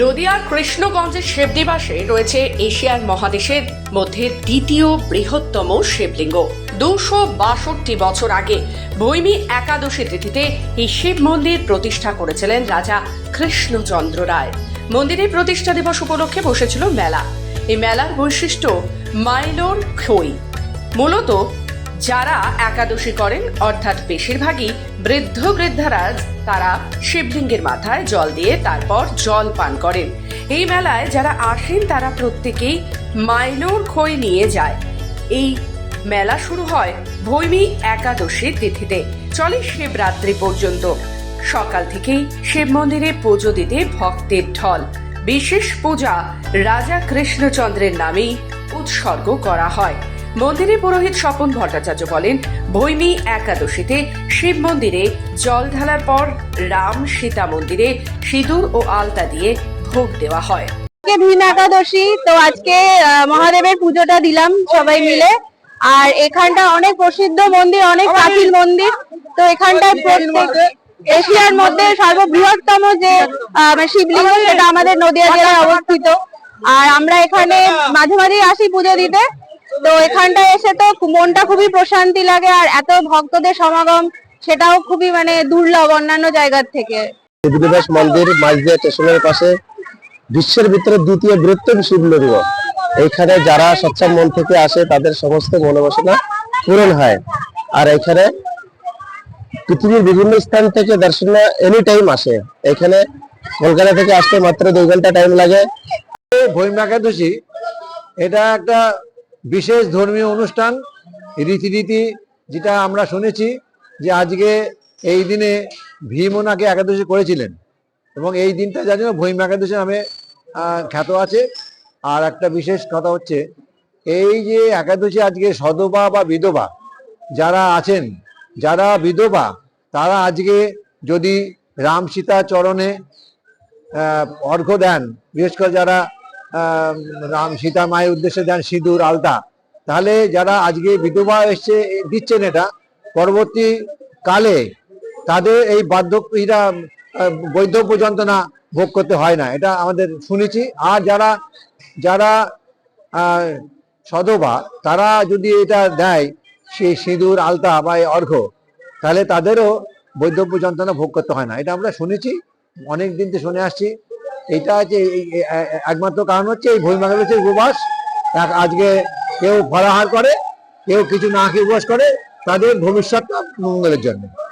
নদিয়ার কৃষ্ণগঞ্জের শিবনিবাসে রয়েছে এশিয়ার মহাদেশের মধ্যে দ্বিতীয় বৃহত্তম শিবলিঙ্গ। দুশো বাষট্টি বছর আগে ভৈমী একাদশী তিথিতে এই শিব মন্দির প্রতিষ্ঠা করেছিলেন রাজা কৃষ্ণচন্দ্র রায়। মন্দিরের প্রতিষ্ঠা দিবস উপলক্ষে বসেছিল মেলা। এই মেলার বৈশিষ্ট্য মাইলোর খই। মূলত যারা একাদশী করেন, অর্থাৎ বেশিরভাগই বৃদ্ধ বৃদ্ধারা, তারা শিবলিঙ্গের মাথায় জল দিয়ে তারপর জল পান করেন। এই মেলায় যারা আসেন, তারা প্রত্যেকেই মাইলোর খই নিয়ে যায়। এই মেলা শুরু হয় ভৈমী একাদশীর তিথিতে। চলে শিবরাত্রি পর্যন্ত। সকাল থেকেই শিব মন্দিরে পুজো দিতে ভক্তের ঢল। বিশেষ পূজা রাজা কৃষ্ণচন্দ্রের নামেই উৎসর্গ করা হয়। মন্দিরে পুরোহিত স্বপন ভট্টাচার্য বলেন ভৈমী একাদশীতে শিব মন্দিরে জল ঢালার পর রাম সীতা মন্দিরে সিঁদুর ও আলতা দিয়ে ভোগ দেওয়া হয়। ভীম একাদশী, তো আজকে মহাদেবের পুজোটা দিলাম সবাই মিলে। আর এখানটা অনেক প্রসিদ্ধ মন্দির, অনেক প্রাচীন মন্দির। তো এখানটায় এশিয়ার মধ্যে সর্ববৃহত্তম যে মানে শিবলিঙ্গ, সেটা আমাদের নদিয়া জেলায় অবস্থিত। আর আমরা এখানে মাঝে মাঝে আসি পুজো দিতে। তো এখানটায় এসে তো মনটা খুবই প্রশান্তি লাগে আর এত ভক্তদের সমাগম সেটাও খুবই মানে দুর্লভ অন্যান্য জায়গার থেকে। দেবীনিবাস মন্দির মাঝদিয়া স্টেশনের পাশে বিশ্বের ভিতরে দ্বিতীয় বৃহত্তম শিবলিঙ্গ এইখানে যারা সচ্ছল মন থেকে আসে তাদের সমস্ত মনোবাসনা পূরণ হয়। আর এখানে পৃথিবীর বিভিন্ন স্থান থেকে দর্শনা এনি টাইম আসে। এখানে কলকাতা থেকে আসতে মাত্র দুই ঘণ্টা টাইম লাগে। ভৈম একাদশী এটা একটা বিশেষ ধর্মীয় অনুষ্ঠান, রীতিনীতি, যেটা আমরা শুনেছি যে আজকে এই দিনে ভীম ওনাকে একাদশী করেছিলেন এবং এই দিনটা জানি ভৈম একাদশী নামে খ্যাত আছে। আর একটা বিশেষ কথা হচ্ছে, এই যে একাদশী আজকে সদবা বা বিধবা, যারা আছেন, যারা বিধবা, তারা আজকে যদি রাম সীতা চরণে অর্ঘ্য দেন, বিশেষ করে যারা রাম সীতা মায়ের উদ্দেশ্যে দেন সিঁদুর, আলতা। তাহলে যারা আজকে বিধবা এসছে, দিচ্ছেন এটা পরবর্তী কালে তাদের এই বার্ধক্যরা বৈধব্য যন্ত্রণা ভোগ করতে হয় না। এটা আমাদের শুনেছি। আর যারা যারা সধবা তারা যদি এটা দেয় সেই সিঁদুর, আলতা বা এই অর্ঘ্য তাহলে তাদেরও বৈধব্য যন্ত্রণা ভোগ করতে হয় না। এটা আমরা শুনেছি, অনেক দিন থেকে শুনে আসছি। এটা হচ্ছে একমাত্র কারণ হচ্ছে এই ভৈমাগের উপবাস। এক- আজকে কেউ ফলাহার করে, কেউ কিছু না খেয়ে উপবাস করে, তাদের ভবিষ্যৎটা মঙ্গলের জন্য।